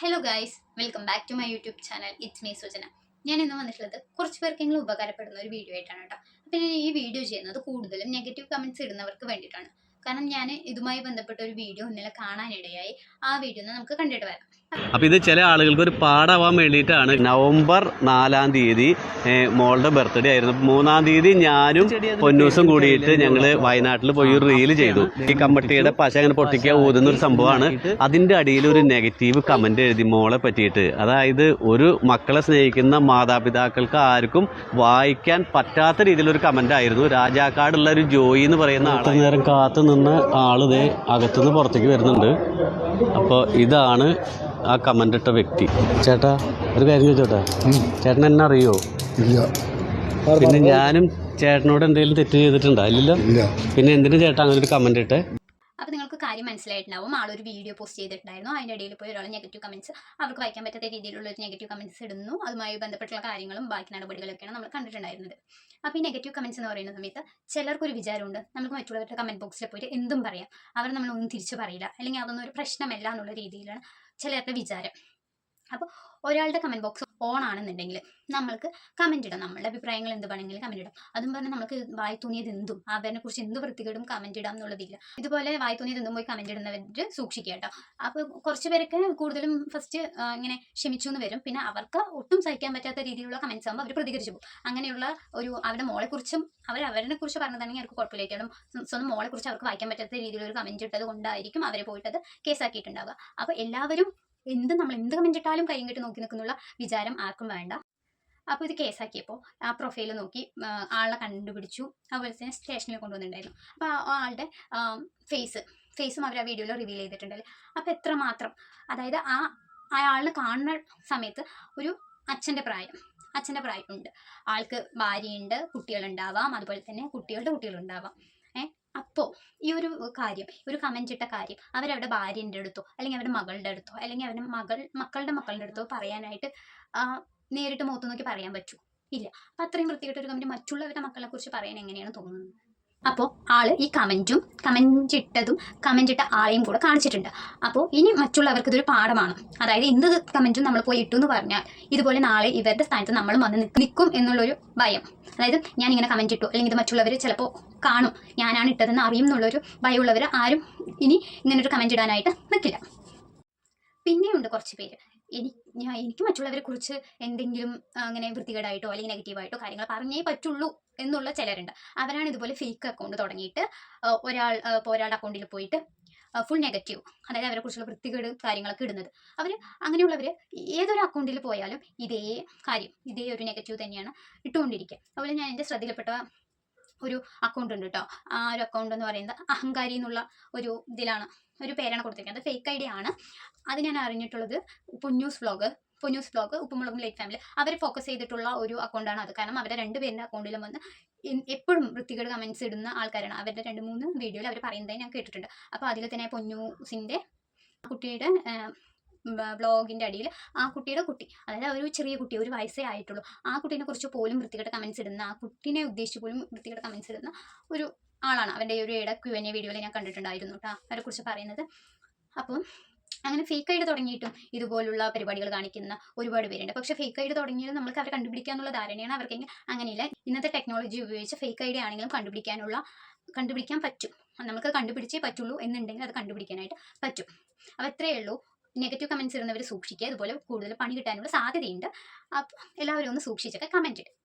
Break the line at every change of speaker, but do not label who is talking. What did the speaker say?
Hello guys welcome back to my YouTube channel it's me Sujana ഞാൻ ഇന്ന് വന്നിട്ടുള്ളത് കുറച്ച് പേർക്കെങ്കിലും ഉപകാരപ്പെടുന്ന ഒരു വീഡിയോ ആയിട്ടാണ് കേട്ടോ അപ്പം ഞാൻ ഈ വീഡിയോ ചെയ്യുന്നത് കൂടുതലും നെഗറ്റീവ് കമന്റ്സ് ഇടുന്നവർക്ക് വേണ്ടിയിട്ടാണ്. കാരണം ഞാൻ ഇതുമായി ബന്ധപ്പെട്ട ഒരു വീഡിയോ ഇന്നലെ കാണാനിടയായി. ആ വീഡിയോ നമുക്ക് കണ്ടിട്ട് വരാം.
അപ്പോൾ ഇത് ചില ആളുകൾക്ക് ഒരു പാടാവാൻ വേണ്ടിയിട്ടാണ്. നവംബർ നാലാം തീയതി മോളുടെ ബർത്ത്ഡേ ആയിരുന്നു. മൂന്നാം തീയതി ഞാനും പൊന്നൂസും കൂടിയിട്ട് ഞങ്ങൾ വയനാട്ടിൽ പോയി ഒരു റീൽ ചെയ്തു. ഈ കമ്പട്ടിയുടെ പശ അങ്ങനെ പൊട്ടിക്കുക ഊതുന്ന ഒരു സംഭവമാണ്. അതിന്റെ അടിയിൽ ഒരു നെഗറ്റീവ് കമന്റ് എഴുതി മോളെ പറ്റിയിട്ട്. അതായത് ഒരു മക്കളെ സ്നേഹിക്കുന്ന മാതാപിതാക്കൾക്ക് ആർക്കും വായിക്കാൻ പറ്റാത്ത രീതിയിലൊരു കമന്റ് ആയിരുന്നു. രാജാക്കാടുള്ള ഒരു ജോയി എന്ന് പറയുന്ന ആൾ നേരം കാത്തു നിന്ന് ആളിതേ അകത്തുനിന്ന് പുറത്തേക്ക് വരുന്നുണ്ട്. അപ്പോൾ ഇതാണ് ആ കമന്റ് ഇട്ട വ്യക്തി. ചേട്ടാ ഒരു കാര്യം ചോദിച്ചോട്ടെ ചേട്ടൻ എന്നെ അറിയോ?
ഇല്ല.
പിന്നെ ഞാനും ചേട്ടനോട് എന്തെങ്കിലും തെറ്റ് ചെയ്തിട്ടുണ്ടോ? ഇല്ലല്ലോ? പിന്നെ എന്തിനു ചേട്ടാ അങ്ങനെ ഒരു കമന്റ് ഇട്ടേ?
അപ്പോൾ നിങ്ങൾക്ക് കാര്യം മനസ്സിലായിട്ടുണ്ടാവും. ആളൊരു വീഡിയോ പോസ്റ്റ് ചെയ്തിട്ടുണ്ടായിരുന്നു. അതിന്റെ ഇടയിൽ പോയി ഒരാൾ നെഗറ്റീവ് കമന്റ്സ് അവർക്ക് വായിക്കാൻ പറ്റാത്ത രീതിയിലുള്ള ഒരു നെഗറ്റീവ് കമന്റ്സ് ഇടുന്നു. അതുമായി ബന്ധപ്പെട്ടുള്ള കാര്യങ്ങളും ബാക്കി നടപടികളൊക്കെയാണ് നമ്മൾ കണ്ടിട്ടുണ്ടായിരുന്നത്. അപ്പോൾ ഈ നെഗറ്റീവ് കമന്റ്സ് എന്ന് പറയുന്ന സമയത്ത് ചിലർക്കൊരു വിചാരമുണ്ട്. നമുക്ക് മറ്റുള്ളവരുടെ കമന്റ് ബോക്സിൽ പോയിട്ട് എന്തും പറയാം. അവർ നമ്മളൊന്നും തിരിച്ചു പറയില്ല. അല്ലെങ്കിൽ അതൊന്നും ഒരു പ്രശ്നമല്ല എന്നുള്ള രീതിയിലാണ് ചിലരുടെ വിചാരം അപ്പോൾ ഒരാളുടെ കമന്റ് ബോക്സ് ഓൺ ആണെന്നുണ്ടെങ്കിൽ നമ്മൾക്ക് കമന്റ് ഇടാം. നമ്മളുടെ അഭിപ്രായങ്ങൾ എന്ത് വേണമെങ്കിലും കമന്റ് ഇടാം. അതും പറഞ്ഞാൽ നമുക്ക് വായി തോന്നിയത് എന്തും അവരെ കുറിച്ച് എന്ത് വൃത്തികേടും കമന്റ് ഇടാം എന്നുള്ളതില്ല ഇതുപോലെ വായി തോന്നിയത് എന്തും പോയി കമന്റ് ഇടുന്നവർ സൂക്ഷിക്കുക കേട്ടോ. അപ്പോൾ കുറച്ച് പേരൊക്കെ കൂടുതലും ഫസ്റ്റ് ഇങ്ങനെ ക്ഷമിച്ചു എന്ന് വരും. പിന്നെ അവർക്ക് ഒട്ടും സഹിക്കാൻ പറ്റാത്ത രീതിയിലുള്ള കമന്റ്സ് ആകുമ്പോൾ അവർ പ്രതികരിച്ചു പോകും. അങ്ങനെയുള്ള ഒരു അവരുടെ മോളെക്കുറിച്ചും അവർ അവരെ കുറിച്ച് പറഞ്ഞതാണെങ്കിൽ അവർക്ക് കുഴപ്പമില്ലായിട്ടും സ്വന്തം മോളെക്കുറിച്ച് അവർക്ക് വായിക്കാൻ പറ്റാത്ത രീതിയിലൊരു കമന്റ് ഇട്ടത് കൊണ്ടായിരിക്കും അവരെ പോയിട്ടത് കേസാക്കിയിട്ടുണ്ടാവുക അപ്പോൾ എല്ലാവരും എന്ത് നമ്മൾ എന്ത് കമന്റ് ഇട്ടാലും കൈയും കെട്ടി നോക്കി നിൽക്കുന്നുള്ള വിചാരം ആർക്കും വേണ്ട. അപ്പോൾ ഇത് കേസാക്കിയപ്പോൾ ആ പ്രൊഫൈൽ നോക്കി ആളെ കണ്ടുപിടിച്ചു. അതുപോലെ തന്നെ സ്റ്റേഷനിൽ കൊണ്ടുവന്നിട്ടുണ്ടായിരുന്നു. അപ്പോൾ ആ ആളുടെ ഫേസ് ഫേസും അവർ ആ വീഡിയോയിൽ റിവീൽ ചെയ്തിട്ടുണ്ടല്ലേ? അപ്പോൾ എത്രമാത്രം അതായത് ആ അയാളിനെ കാണുന്ന സമയത്ത് ഒരു അച്ഛന്റെ പ്രായം അച്ഛന്റെ പ്രായം ഉണ്ട്. ആൾക്ക് ഭാര്യയുണ്ട് കുട്ടികളുണ്ടാവാം. അതുപോലെ തന്നെ കുട്ടികളുടെ കുട്ടികളുണ്ടാവാം. ഏ അപ്പോൾ ഈ ഒരു കാര്യം ഒരു കമന്റ് ഇട്ട കാര്യം അവരവരുടെ ഭാര്യന്റെ അടുത്തോ അല്ലെങ്കിൽ അവരുടെ മകളുടെ അടുത്തോ അല്ലെങ്കിൽ അവരുടെ മകൾ മക്കളുടെ മക്കളുടെ അടുത്തോ പറയാനായിട്ട് നേരിട്ട് മുഖത്ത് നോക്കി പറയാൻ പറ്റൂ. ഇല്ല. അപ്പം അത്രയും വൃത്തികെട്ട ഒരു കമന്റ് മറ്റുള്ളവരുടെ മക്കളെക്കുറിച്ച് പറയാൻ എങ്ങനെയാണ് തോന്നുന്നത്? അപ്പോൾ ആൾ ഈ കമന്റും കമന്റ് ഇട്ടതും കമന്റ് ഇട്ട ആളെയും കൂടെ കാണിച്ചിട്ടുണ്ട്. അപ്പോൾ ഇനി മറ്റുള്ളവർക്ക് ഇതൊരു പാഠമാണ്. അതായത് എന്ത് കമന്റും നമ്മൾ പോയി ഇട്ടു എന്ന് പറഞ്ഞാൽ ഇതുപോലെ നാളെ ഇവരുടെ സ്ഥാനത്ത് നമ്മൾ വന്ന് നിൽക്കും എന്നുള്ളൊരു ഭയം. അതായത് ഞാൻ ഇങ്ങനെ കമന്റ് ഇട്ടു അല്ലെങ്കിൽ ഇത് മറ്റുള്ളവർ ചിലപ്പോൾ കാണും ഞാനാണ് ഇട്ടതെന്ന് അറിയും എന്നുള്ളൊരു ഭയമുള്ളവർ ആരും ഇനി ഇങ്ങനൊരു കമന്റ് ഇടാനായിട്ട് നിൽക്കില്ല പിന്നെയുണ്ട് കുറച്ച് പേര്. എനി ഞാൻ എനിക്ക് മറ്റുള്ളവരെ കുറിച്ച് എന്തെങ്കിലും അങ്ങനെ വൃത്തികേടായിട്ടോ അല്ലെങ്കിൽ നെഗറ്റീവായിട്ടോ കാര്യങ്ങൾ പറഞ്ഞേ പറ്റുള്ളൂ എന്നുള്ള ചിലരുണ്ട്. അവരാണ് ഇതുപോലെ ഫേക്ക് അക്കൗണ്ട് തുടങ്ങിയിട്ട് ഒരാൾ ഇപ്പോൾ ഒരാളുടെ അക്കൗണ്ടിൽ പോയിട്ട് ഫുൾ നെഗറ്റീവ് അതായത് അവരെ കുറിച്ചുള്ള വൃത്തികേട് കാര്യങ്ങളൊക്കെ ഇടുന്നത്. അവർ അങ്ങനെയുള്ളവർ ഏതൊരു അക്കൗണ്ടിൽ പോയാലും ഇതേ കാര്യം ഇതേ ഒരു നെഗറ്റീവ് തന്നെയാണ് ഇട്ടുകൊണ്ടിരിക്കുക. അതുപോലെ ഞാൻ എന്റെ ശ്രദ്ധയിൽപ്പെട്ട ഒരു അക്കൗണ്ട് ഉണ്ട് കേട്ടോ ആ ഒരു അക്കൗണ്ട് എന്ന് പറയുന്നത് അഹങ്കാരി എന്നുള്ള ഒരു ഇതിലാണ് ഒരു പേരാണ് കൊടുത്തിരിക്കുന്നത്. ഫേക്ക് ഐ ഡി ആണ്. അത് ഞാൻ അറിഞ്ഞിട്ടുള്ളത് പൊന്നൂസ് വ്ലോഗ് പൊന്നൂസ് വ്ലോഗ് ഉപ്പുമുളകും ലൈറ്റ് ഫാമിലി അവർ ഫോക്കസ് ചെയ്തിട്ടുള്ള ഒരു അക്കൗണ്ടാണ് അത്. കാരണം അവരുടെ രണ്ടുപേരുടെ അക്കൗണ്ടിലും വന്ന് എപ്പോഴും വൃത്തികേട് കമൻസ് ഇടുന്ന ആൾക്കാരാണ്. അവരുടെ രണ്ട് മൂന്ന് വീഡിയോയിൽ അവർ പറയുന്നതായി ഞാൻ കേട്ടിട്ടുണ്ട്. അപ്പോൾ അതിൽ തന്നെ പൊന്നൂസിന്റെ കുട്ടിയുടെ ബ്ലോഗിന്റെ അടിയിൽ ആ കുട്ടിയുടെ കുട്ടി അതായത് ഒരു ചെറിയ കുട്ടി ഒരു വയസ്സേ ആയിട്ടുള്ളൂ. ആ കുട്ടീനെ കുറിച്ച് പോലും വൃത്തികെട്ട കമൻസ് ഇടുന്ന ആ കുട്ടീനെ ഉദ്ദേശിച്ച് പോലും വൃത്തികെട്ട കമൻസ് ഇടുന്ന ഒരു ആളാണ്. അവന്റെ ഒരു ഇട ക്യു എൻ എ വീഡിയോയിൽ ഞാൻ കണ്ടിട്ടുണ്ടായിരുന്നു കേട്ടോ അവരെ കുറിച്ച് പറയുന്നത്. അപ്പം അങ്ങനെ ഫേക്ക് ആയിട്ട് തുടങ്ങിയിട്ടും ഇതുപോലുള്ള പരിപാടികൾ കാണിക്കുന്ന ഒരുപാട് പേരുണ്ട്. പക്ഷേ ഫേക്ക് ആയിട്ട് തുടങ്ങിയത് നമ്മൾക്ക് അവരെ കണ്ടുപിടിക്കാനുള്ള ധാരണയാണ് അവർക്കെങ്കിൽ അങ്ങനെയില്ല. ഇന്നത്തെ ടെക്നോളജി ഉപയോഗിച്ച് ഫേക്ക് ഐഡി ആണെങ്കിലും കണ്ടുപിടിക്കാനുള്ള കണ്ടുപിടിക്കാൻ പറ്റും. നമുക്ക് കണ്ടുപിടിച്ചേ പറ്റുള്ളൂ എന്നുണ്ടെങ്കിൽ അത് കണ്ടുപിടിക്കാനായിട്ട് പറ്റും. അപ്പോൾ ഇത്രയേ ഉള്ളൂ. നെഗറ്റീവ് കമന്റ്സ് ഇടുന്നവർ സൂക്ഷിക്കുക. അതുപോലെ കൂടുതൽ പണി കിട്ടാനുള്ള സാധ്യതയുണ്ട്. അപ്പോൾ എല്ലാവരും ഒന്ന് സൂക്ഷിച്ചൊക്കെ കമന്റ് ഇടുക.